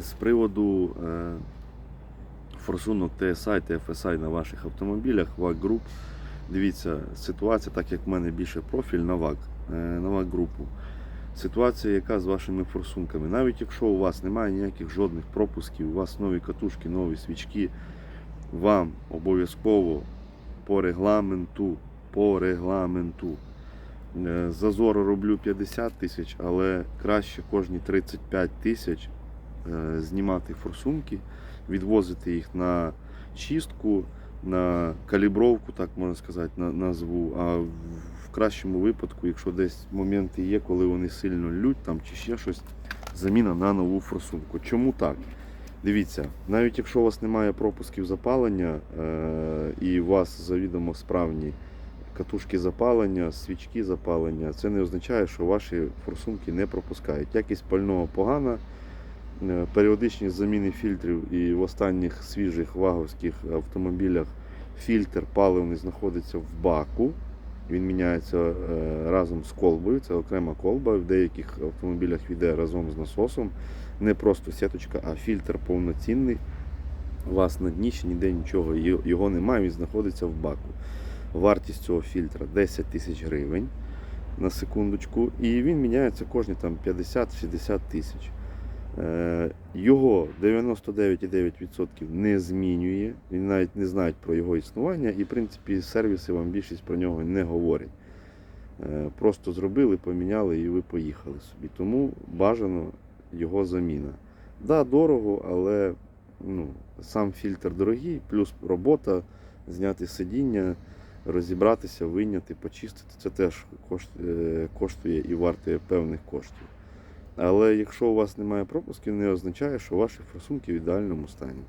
З приводу е, форсунок TSI та на ваших автомобілях, VAG Group. Дивіться, ситуація, так як в мене більше профіль на VAG, е, на VAG групу. Ситуація, яка з вашими форсунками. Навіть якщо у вас немає ніяких жодних пропусків, у вас нові катушки, нові свічки, вам обов'язково по регламенту, по регламенту. е, Зазору роблю 50 тисяч, але краще кожні 35 тисяч знімати форсунки, відвозити їх на чистку, на калібровку, так можна сказати, на назву. А в, в кращому випадку, якщо десь моменти є, коли вони сильно лють там чи ще щось, заміна на нову форсунку. Чому так? Дивіться, навіть якщо у вас немає пропусків запалення е, і у вас завідомо справні катушки запалення, свічки запалення, це не означає, що ваші форсунки не пропускають. Якість пального погана, е, періодичність заміни фільтрів і в останніх свіжих ваговських автомобілях фільтр паливний знаходиться в баку. Він міняється е, разом з колбою, це окрема колба. В деяких автомобілях йде разом з насосом. Не просто сіточка, а фільтр повноцінний. У вас на дні ще ніде нічого його немає, він знаходиться в баку. Вартість цього фільтра 10 тисяч гривень на секундочку, і він міняється кожні там 50-60 тисяч. Е, Його 99,9% не змінює, він навіть не знають про його існування, і в принципі сервіси вам більшість про нього не говорять. Е, Просто зробили, поміняли і ви поїхали собі. Тому бажано його заміна. Да, дорого, але ну, сам фільтр дорогий, плюс робота, зняти сидіння, розібратися, вийняти, почистити. Це теж е, коштує і вартує певних коштів. Але якщо у вас немає пропусків, не означає, що ваші форсунки в ідеальному стані.